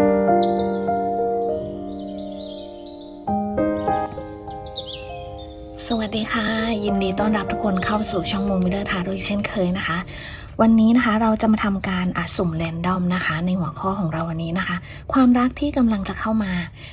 สวัสดีค่ะ ยินดีต้อนรับทุกคนเข้าสู่ช่องโมมิเลอร์ทาโร่อีกเช่นเคยนะคะ วันนี้นะคะเราจะมาทำการอะสุ่มแรนดอมนะคะ ในหัวข้อของเราวันนี้นะคะ ความรักที่กำลังจะเข้ามา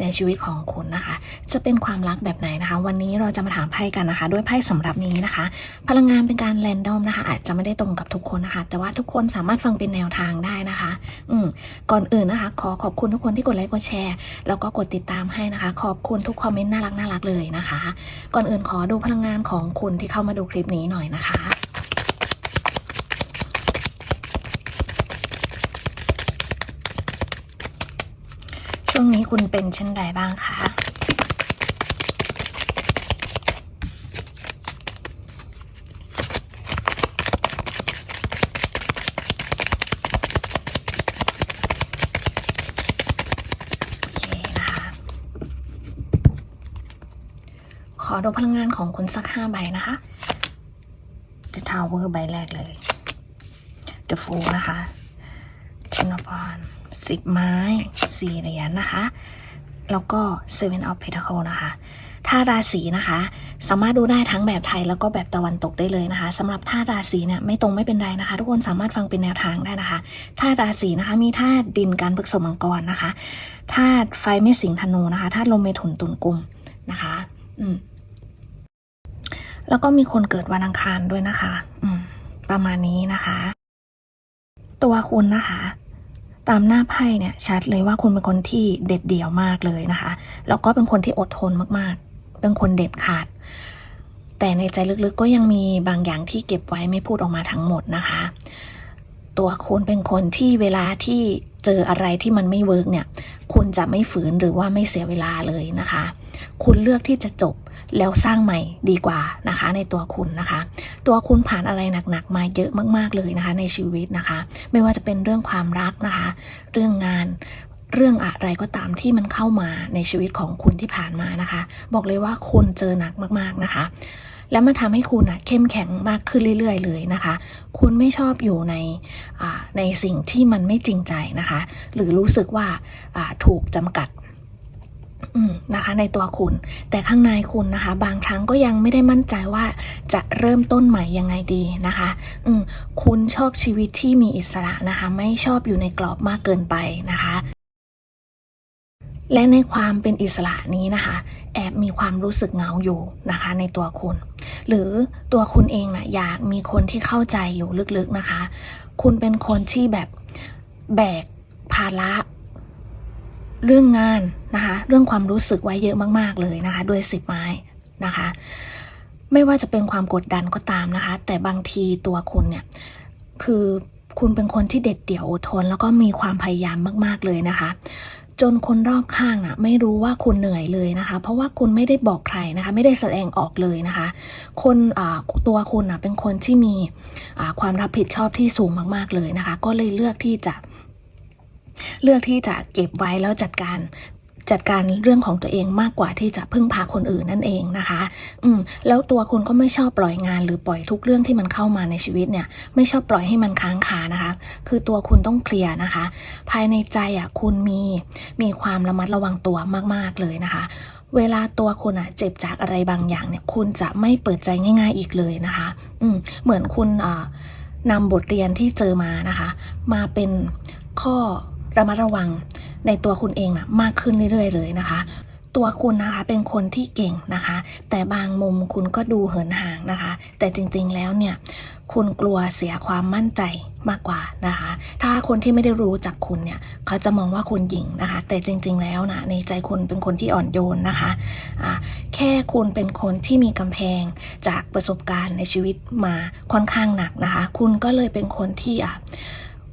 ในชีวิตของคุณนะคะ จะเป็นความรักแบบไหนนะคะ วันนี้เราจะมาถามไพ่กันนะคะ ด้วยไพ่สำหรับนี้นะคะ พลังงานเป็นการแรนดอมนะคะ อาจจะไม่ได้ตรงกับทุกคนนะคะ แต่ว่าทุกคนสามารถฟังเป็นแนวทางได้นะคะ อืมก่อนอื่นนะคะ ขอขอบคุณทุกคนที่กดไลค์กดแชร์แล้วก็กดติดตามให้นะคะ ขอบคุณทุกคอมเมนต์น่ารักน่ารักเลยนะคะ ก่อนอื่นขอดูพลังงานของคุณที่เข้ามาดูคลิปนี้หน่อยนะคะ ช่วงนี้คุณเป็นเช่นไรบ้างคะโอเคนะคะขอดูพลังงานของคุณสักห้าใบนะคะ The Tower ใบแรกเลย The Fool นะคะ Ten of Wands สิบไม้ สี่เหรียญนะคะ แล้วก็ Seven of Pentacles นะคะถ้าราศีนะคะ สามารถดูได้ทั้งแบบไทยแล้วก็แบบตะวันตกได้เลยนะคะสำหรับท่าราศีเนี่ยไม่ตรงไม่เป็นไรนะคะ ทุกคนสามารถฟังเป็นแนวทางได้นะคะธาตุราศีนะคะ มีธาตุดินการพฤกษมังกรนะคะธาตุไฟเมษสิงธนูนะคะธาตุลมเมถุนตุลกุมนะคะ อืมแล้วก็มีคนเกิดวันอังคารด้วยนะคะ อืม ประมาณนี้นะคะ ตัวคุณนะคะ ตามหน้าไพ่เนี่ยชัดเลยว่าคุณเป็นคนที่เด็ดเดี่ยวมากเลยนะคะ แล้วก็เป็นคนที่อดทนมากๆ เป็นคนเด็ดขาด แต่ในใจลึกๆก็ยังมีบางอย่างที่เก็บไว้ไม่พูดออกมาทั้งหมดนะคะ ตัวคุณเป็นคนที่เวลาที่ เจออะไรที่มันไม่เวิร์กเนี่ย คุณจะไม่ฝืนหรือว่าไม่เสียเวลาเลยนะคะ คุณเลือกที่จะจบแล้วสร้างใหม่ดีกว่านะคะ ในตัวคุณนะคะ ตัวคุณผ่านอะไรหนักๆมาเยอะมาก ๆเลยนะคะ ในชีวิตนะคะ ไม่ว่าจะเป็นเรื่องความรักนะคะ เรื่องงานเรื่องอะไรก็ตามที่มันเข้ามาในชีวิตของคุณที่ผ่านมานะคะ บอกเลยว่าคุณเจอหนักมากๆนะคะ แล้วมันทำให้คุณอะเข้มแข็งมากขึ้นเรื่อย ๆ เลยนะคะ คุณไม่ชอบอยู่ในในสิ่งที่มันไม่จริงใจนะคะ หรือรู้สึกว่าถูกจำกัดนะคะในตัวคุณ แต่ข้างในคุณนะคะ บางครั้งก็ยังไม่ได้มั่นใจว่าจะเริ่มต้นใหม่ยังไงดีนะคะอืคุณชอบชีวิตที่มีอิสระนะคะ ไม่ชอบอยู่ในกรอบมากเกินไปนะคะ และในความเป็นอิสระนี้นะคะ แอบมีความรู้สึกเหงาอยู่นะคะ ในตัวคุณ หรือตัวคุณเองนะ่ะอยากมีคนที่เข้าใจอยู่ลึกๆนะคะ คุณเป็นคนที่แบบแบกภาระเรื่องงานนะคะ เรื่องความรู้สึกไว้เยอะมากๆเลยนะคะ ด้วยสิบไม้นะคะ ไม่ว่าจะเป็นความกดดันก็ตามนะคะ แต่บางทีตัวคุณเนี่ยคือคุณเป็นคนที่เด็ดเดี่ยวอดทน แล้วก็มีความพยายามมาก ๆเลยนะคะ จนคนรอบข้างน่ะไม่รู้ว่าคุณเหนื่อยเลยนะคะ เพราะว่าคุณไม่ได้บอกใครนะคะ ไม่ได้แสดงออกเลยนะคะ คนตัวคุณน่ะเป็นคนที่มีความรับผิดชอบที่สูงมากๆเลยนะคะ ก็เลยเลือกที่จะเลือกที่จะเก็บไว้แล้วจัดการ จัดการเรื่องของตัวเองมากกว่าที่จะพึ่งพาคนอื่นนั่นเองนะคะ อืม แล้วตัวคุณก็ไม่ชอบปล่อยงาน หรือปล่อยทุกเรื่องที่มันเข้ามาในชีวิตเนี่ย ไม่ชอบปล่อยให้มันค้างคานะคะ คือตัวคุณต้องเคลียร์นะคะ ภายในใจอะคุณมีมีความระมัดระวังตัวมาก ๆเลยนะคะเวลาตัวคุณอะเจ็บจากอะไรบางอย่างเนี่ย คุณจะไม่เปิดใจง่าย ๆอีกเลยนะคะ อืม เหมือนคุณอ่านำบทเรียนที่เจอมานะคะ มาเป็นข้อระมัดระวัง ในตัวคุณเองนะมากขึ้นเรื่อยๆเลยนะคะ ตัวคุณนะคะเป็นคนที่เก่งนะคะ แต่บางมุมคุณก็ดูเหินห่างนะคะ แต่จริงๆแล้วเนี่ยคุณกลัวเสียความมั่นใจมากกว่านะคะ ถ้าคนที่ไม่ได้รู้จักคุณเนี่ย เขาจะมองว่าคุณหญิงนะคะ แต่จริง ๆ แล้วนะในใจคุณเป็นคนที่อ่อนโยนนะคะอ่าแค่คุณเป็นคนที่มีกำแพงจากประสบการณ์ในชีวิตมาค่อนข้างหนักนะคะ คุณก็เลยเป็นคนที่อะ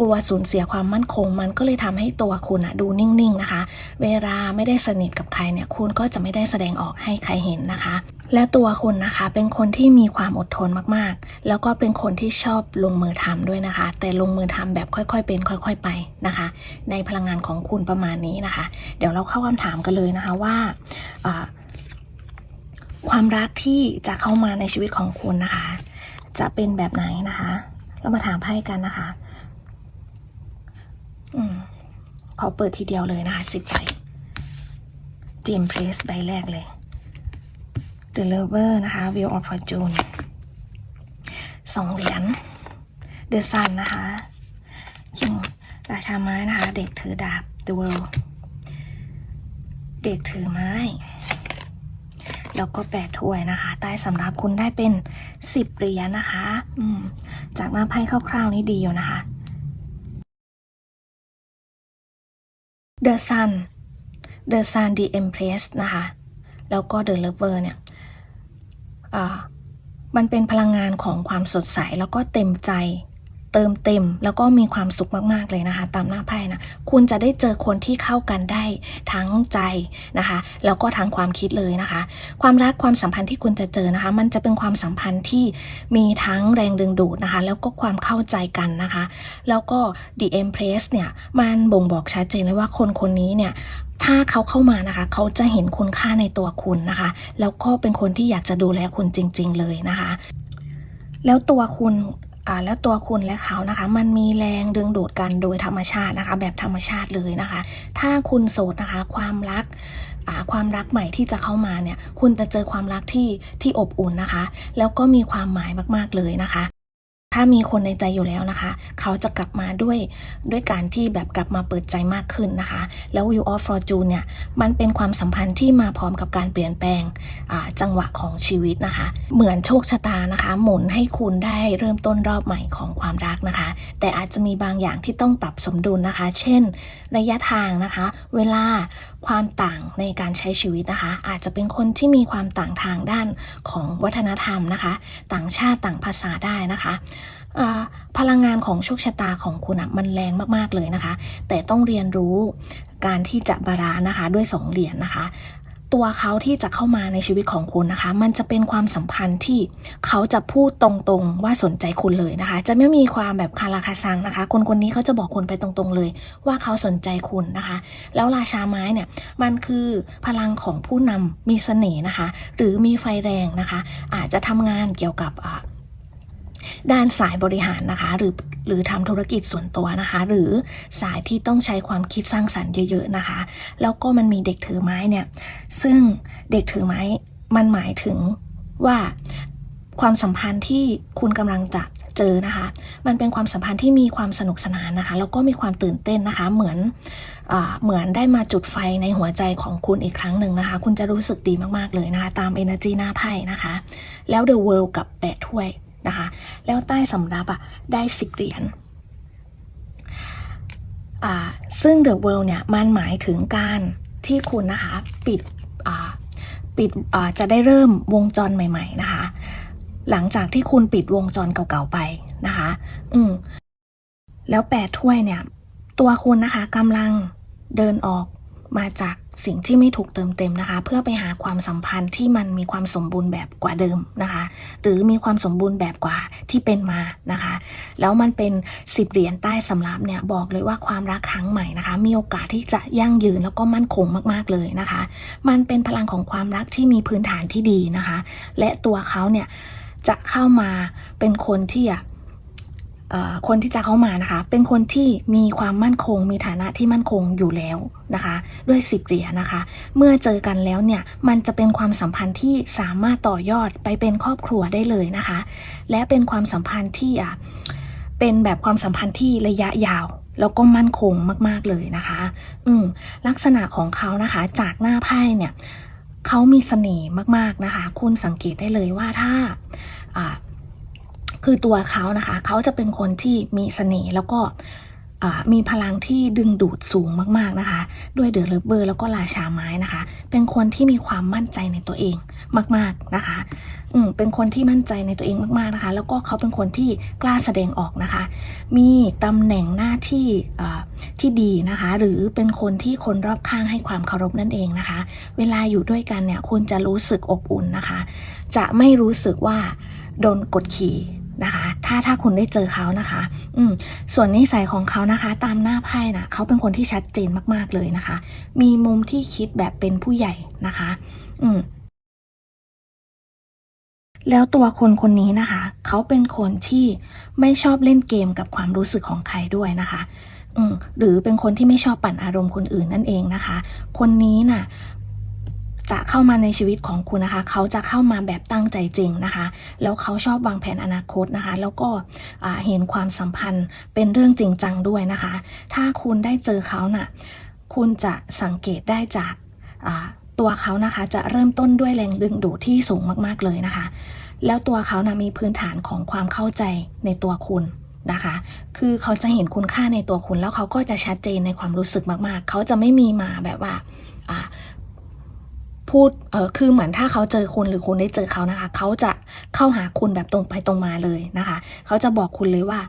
กลัวสูญเสียความมั่นคง มันก็เลยทำให้ตัวคุณอะดูนิ่งๆนะคะ เวลาไม่ได้สนิทกับใครเนี่ยคุณก็จะไม่ได้แสดงออกให้ใครเห็นนะคะ และตัวคุณนะคะเป็นคนที่มีความอดทนมากๆ แล้วก็เป็นคนที่ชอบลงมือทำด้วยนะคะ แต่ลงมือทำแบบค่อยๆ เป็นค่อย ๆ ไปนะคะ ในพลังงานของคุณประมาณนี้นะคะ เดี๋ยวเราเข้าคำถามกันเลยนะคะว่าความรักที่จะเข้ามาในชีวิตของคุณนะคะ จะเป็นแบบไหนนะคะ เรามาถามไพ่กันนะคะ อืมขอเปิดทีเดียวเลยนะคะสิบใบจิมเพรสใบแรกเลย The Lover นะคะ Wheel of Fortune สองเหรียญ The Sun นะคะ King ราชาไม้นะคะ เด็กถือดาบ The World เด็กถือไม้ แล้วก็แปดถ้วยนะคะ ใต้สำรับคุณได้เป็นสิบเหรียญนะคะ จากหน้าไพ่คร่าวๆนี่ดีอยู่นะคะ The Sun The Sun The Empress นะคะ แล้วก็ The Lover เนี่ยอ่ามันเป็นพลังงานของความสดใสแล้วก็เต็มใจ เติมเต็ม แล้วก็มีความสุขมากๆเลยนะคะ ตามหน้าไพ่นะคุณจะได้เจอคนที่เข้ากันได้ทั้งใจนะคะ แล้วก็ทั้งความคิดเลยนะคะ ความรักความสัมพันธ์ที่คุณจะเจอนะคะ มันจะเป็นความสัมพันธ์ที่มีทั้งแรงดึงดูดนะคะ แล้วก็ความเข้าใจกันนะคะ แล้วก็ The Empress เนี่ยมันบ่งบอกชัดเจนเลยว่าคนคนนี้เนี่ยถ้าเขาเข้ามานะคะ เขาจะเห็นคุณค่าในตัวคุณนะคะ แล้วก็เป็นคนที่อยากจะดูแลคุณจริง ๆ เลยนะคะ แล้วตัวคุณ แล้วตัวคุณและเขานะคะ มันมีแรงดึงดูดกันโดยธรรมชาตินะคะ แบบธรรมชาติเลยนะคะ ถ้าคุณโสดนะคะ ความรักความรักใหม่ที่จะเข้ามาเนี่ย คุณจะเจอความรักที่ที่อบอุ่นนะคะ แล้วก็มีความหมายมาก ๆเลยนะคะ ถ้ามีคนในใจอยู่แล้วนะคะ เขาจะกลับมาด้วยด้วยการที่แบบกลับมาเปิดใจมากขึ้นนะคะ แล้ว Wheel of Fortune เนี่ย มันเป็นความสัมพันธ์ที่มาพร้อมกับการเปลี่ยนแปลงจังหวะของชีวิตนะคะ เหมือนโชคชะตานะคะ หมุนให้คุณได้เริ่มต้นรอบใหม่ของความรักนะคะ แต่อาจจะมีบางอย่างที่ต้องปรับสมดุลนะคะ เช่น ระยะทางนะคะ เวลาความต่างในการใช้ชีวิตนะคะ อาจจะเป็นคนที่มีความต่างทางด้านของวัฒนธรรมนะคะ ต่างชาติต่างภาษาได้นะคะ พลังงานของโชคชะตาของคุณมันแรงมากๆเลยนะคะ แต่ต้องเรียนรู้การที่จะบาลานนะคะด้วยสองเหรียญนะคะตัวเขาที่จะเข้ามาในชีวิตของคุณนะคะ มันจะเป็นความสัมพันธ์ที่เขาจะพูดตรงๆว่าสนใจคุณเลยนะคะ จะไม่มีความแบบคาราคาซังนะคะ คนคนนี้เขาจะบอกคุณไปตรงๆเลย ว่าเขาสนใจคุณนะคะ แล้วราชาไม้เนี่ยมันคือพลังของผู้นำมีเสน่ห์นะคะ หรือมีไฟแรงนะคะ อาจจะทำงานเกี่ยวกับอ่ ด้านสายบริหารนะคะ หรือหรือทำธุรกิจส่วนตัวนะคะ หรือสายที่ต้องใช้ความคิดสร้างสรรค์เยอะๆนะคะ แล้วก็มันมีเด็กถือไม้เนี่ย ซึ่งเด็กถือไม้มันหมายถึงว่าความสัมพันธ์ที่คุณกำลังจะเจอนะคะ มันเป็นความสัมพันธ์ที่มีความสนุกสนานนะคะ แล้วก็มีความตื่นเต้นนะคะ เหมือนอเหมือนได้มาจุดไฟในหัวใจของคุณอีกครั้งหนึ่งนะคะ คุณจะรู้สึกดีมากๆเลยนะคะ ตาม energy หน้าไพ่นะคะ แล้ว the world กับแปดถ้วย นะคะ แล้วใต้สำรับอะได้สิบเหรียญซึ่ง The World เนี่ยมันหมายถึงการที่คุณนะคะปิดปิดจะได้เริ่มวงจรใหม่ ๆนะคะ หลังจากที่คุณปิดวงจรเก่าๆไปนะคะ อืมแล้วแปดถ้วยเนี่ย ตัวคุณนะคะกำลังเดินออก มาจากสิ่งที่ไม่ถูกเติมเต็มนะคะ เพื่อไปหาความสัมพันธ์ที่มันมีความสมบูรณ์แบบกว่าเดิมนะคะ หรือมีความสมบูรณ์แบบกว่าที่เป็นมานะคะ แล้วมันเป็นสิบเหรียญใต้สำรับเนี่ยบอกเลยว่าความรักครั้งใหม่นะคะ มีโอกาสที่จะยั่งยืนแล้วก็มั่นคงมากๆเลยนะคะ มันเป็นพลังของความรักที่มีพื้นฐานที่ดีนะคะ และตัวเขาเนี่ยจะเข้ามาเป็นคนที่อะ คนที่จะเข้ามานะคะ เป็นคนที่มีความมั่นคง มีฐานะที่มั่นคงอยู่แล้วนะคะ ด้วยสิบเหรียญนะคะ เมื่อเจอกันแล้วเนี่ย มันจะเป็นความสัมพันธ์ที่สามารถต่อยอดไปเป็นครอบครัวได้เลยนะคะ และเป็นความสัมพันธ์ที่อะเป็นแบบความสัมพันธ์ที่ระยะยาวแล้วก็มั่นคงมาก ๆ เลยนะคะ อืม ลักษณะของเขานะคะ จากหน้าไพ่เนี่ย เขามีเสน่ห์มาก ๆ นะคะ คุณสังเกตได้เลยว่าถ้า อ่า คือตัวเขานะคะ เขาจะเป็นคนที่มีเสน่ห์แล้วก็มีพลังที่ดึงดูดสูงมากๆนะคะ ด้วยเดอะเลเบอร์แล้วก็ราชาไม้นะคะ เป็นคนที่มีความมั่นใจในตัวเองมาก ๆนะคะ อืมเป็นคนที่มั่นใจในตัวเองมากๆนะคะ แล้วก็เขาเป็นคนที่กล้าแสดงออกนะคะ มีตำแหน่งหน้าที่ที่ดีนะคะ หรือเป็นคนที่คนรอบข้างให้ความเคารพนั่นเองนะคะ เวลาอยู่ด้วยกันเนี่ยคุณจะรู้สึกอบอุ่นนะคะ จะไม่รู้สึกว่าโดนกดขี่ นะคะ ถ้าถ้าคุณได้เจอเขานะคะ อืมส่วนนิสัยของเขานะคะ ตามหน้าไพ่นะเขาเป็นคนที่ชัดเจนมากๆเลยนะคะ มีมุมที่คิดแบบเป็นผู้ใหญ่นะคะ อืมแล้วตัวคนคนนี้นะคะ เขาเป็นคนที่ไม่ชอบเล่นเกมกับความรู้สึกของใครด้วยนะคะหรือเป็นคนที่ไม่ชอบปั่นอารมณ์คนอื่นนั่นเองนะคะ คนนี้น่ะ จะเข้ามาในชีวิตของคุณนะคะ เขาจะเข้ามาแบบตั้งใจจริงนะคะ แล้วเขาชอบวางแผนอนาคตนะคะ แล้วก็เห็นความสัมพันธ์เป็นเรื่องจริงจังด้วยนะคะ ถ้าคุณได้เจอเขาน่ะ คุณจะสังเกตได้จากตัวเขานะคะจะเริ่มต้นด้วยแรงดึงดูดที่สูงมากๆเลยนะคะ แล้วตัวเขานะมีพื้นฐานของความเข้าใจในตัวคุณนะคะ คือเขาจะเห็นคุณค่าในตัวคุณแล้วเขาก็จะชัดเจนในความรู้สึกมากๆ เขาจะไม่มีมาแบบว่า พูดเออคือเหมือนถ้าเขาเจอคุณหรือคุณได้เจอเขานะคะ เขาจะเข้าหาคุณแบบตรงไปตรงมาเลยนะคะ เขาจะบอกคุณเลยว่า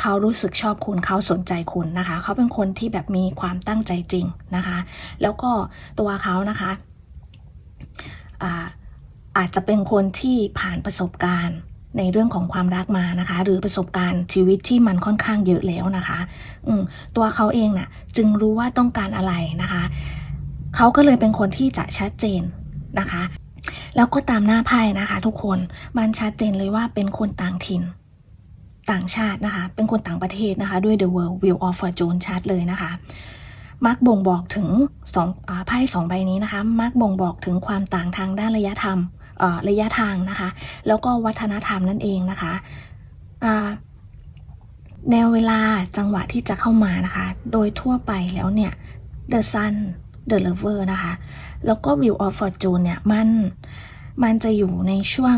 เขารู้สึกชอบคุณเขาสนใจคุณนะคะ เขาเป็นคนที่แบบมีความตั้งใจจริงนะคะ แล้วก็ตัวเขานะคะอ่าอาจจะเป็นคนที่ผ่านประสบการณ์ในเรื่องของความรักมานะคะ หรือประสบการณ์ชีวิตที่มันค่อนข้างเยอะแล้วนะคะ อืตัวเขาเองน่ะ จึงรู้ว่าต้องการอะไรนะคะ เขาก็เลยเป็นคนที่จะชัดเจนนะคะ แล้วก็ตามหน้าไพ่นะคะ ทุกคนมันชัดเจนเลยว่าเป็นคนต่างถิ่น ต่างชาตินะคะ เป็นคนต่างประเทศนะคะ ด้วย The World Wheel of Fortune ชัดเลยนะคะมักบ่งบอกถึงสองไพ่สองใบนี้นะคะมักบ่งบอกถึงความต่างทางด้านระยะธรรมระยะทางนะคะ แล้วก็วัฒนธรรมนั่นเองนะคะแนวเวลาจังหวะที่จะเข้ามานะคะ โดยทั่วไปแล้วเนี่ย The Sun The Lover นะคะ แล้วก็ Wheel of Fortune เนี่ยมันมันจะอยู่ในช่วง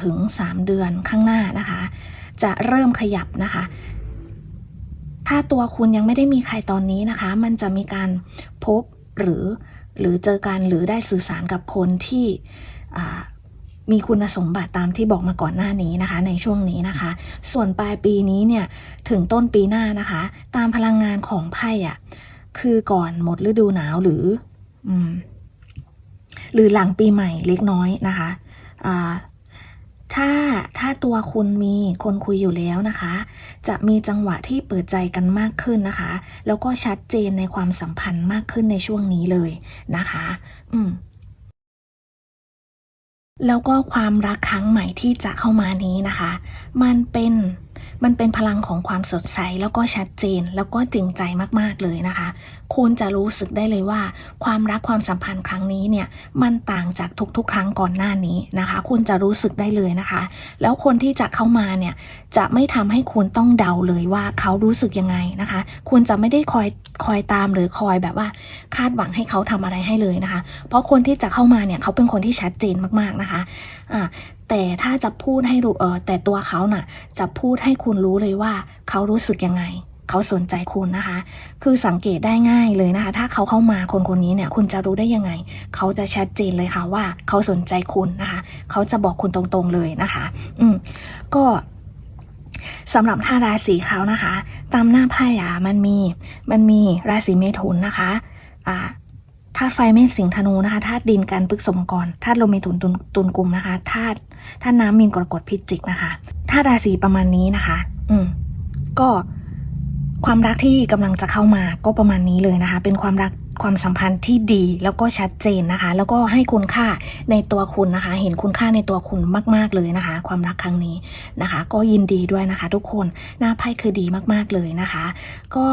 1-3 เดือนข้างหน้านะคะ จะเริ่มขยับนะคะ ถ้าตัวคุณยังไม่ได้มีใครตอนนี้นะคะ มันจะมีการพบหรือหรือเจอกันหรือได้สื่อสารกับคนที่มีคุณสมบัติตามที่บอกมาก่อนหน้านี้นะคะ ในช่วงนี้นะคะ ส่วนปลายปีนี้เนี่ยถึงต้นปีหน้านะคะ ตามพลังงานของไพ่อะ คือก่อนหมดฤดูหนาวหรือ อืม หรือหลังปีใหม่เล็กน้อยนะคะอ่าถ้าถ้าตัวคุณมีคนคุยอยู่แล้วนะคะ จะมีจังหวะที่เปิดใจกันมากขึ้นนะคะ แล้วก็ชัดเจนในความสัมพันธ์มากขึ้นในช่วงนี้เลยนะคะ อืมแล้วก็ความรักครั้งใหม่ที่จะเข้ามานี้นะคะ มันเป็น มันเป็นพลังของความสดใสแล้วก็ชัดเจนแล้วก็จริงใจมากๆเลยนะคะ คุณจะรู้สึกได้เลยว่า ความรักความสัมพันธ์ครั้งนี้เนี่ยมันต่างจากทุกๆ ครั้งก่อนหน้านี้นะคะ คุณจะรู้สึกได้เลยนะคะ แล้วคนที่จะเข้ามาเนี่ยจะไม่ทำให้คุณต้องเดาเลยว่าเขารู้สึกยังไงนะคะ คุณจะไม่ได้คอยคอยตามหรือคอยแบบว่า คาดหวังให้เขาทำอะไรให้เลยนะคะ เพราะคนที่จะเข้ามาเนี่ยเขาเป็นคนที่ชัดเจนมากๆนะคะอ่าแต่ถ้าจะพูดให้รู้เออแต่ตัวเขาน่ะ จะพูดให้คุณรู้เลยว่าเขารู้สึกยังไง เขาสนใจคุณนะคะ คือสังเกตได้ง่ายเลยนะคะ ถ้าเขาเข้ามาคนคนนี้เนี่ย คุณจะรู้ได้ยังไง เขาจะชัดเจนเลยค่ะว่าเขาสนใจคุณนะคะ เขาจะบอกคุณตรงๆเลยนะคะ อืมก็สำหรับห้าราศีเขานะคะ ตามหน้าไพ่อะมันมี มันมีราศีเมถุนนะคะ อ่า ธาตุไฟเมษสิงธนูนะคะธาตุดินกันปึกสมกรธาตุลมเมถุนตุลตุลกุมนะคะธาตุธาตุน้ำมีนกรกฎพิจิกนะคะธาตุราศีประมาณนี้นะคะ อืมก็ความรักที่กำลังจะเข้ามาก็ประมาณนี้เลยนะคะ เป็นความรัก ความสัมพันธ์ที่ดีแล้วก็ชัดเจนนะคะ แล้วก็ให้คุณค่าในตัวคุณนะคะ เห็นคุณค่าในตัวคุณมาก ๆเลยนะคะ ความรักครั้งนี้นะคะ ก็ยินดีด้วยนะคะ ทุกคนหน้าไพ่คือดีมากๆเลยนะคะ ก็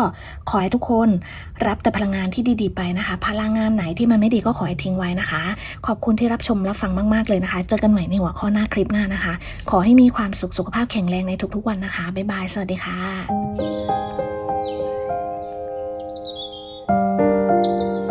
ขอให้ทุกคนรับแต่พลังงานที่ดีๆไปนะคะ พลังงานไหนที่มันไม่ดีก็ขอให้ทิ้งไว้นะคะ ขอบคุณที่รับชมรับฟังมากๆเลยนะคะ เจอกันใหม่ในหัวข้อหน้าคลิปหน้านะคะ ขอให้มีความสุขสุขภาพแข็งแรงในทุกๆวันนะคะบ๊ายบายสวัสดีค่ะ Música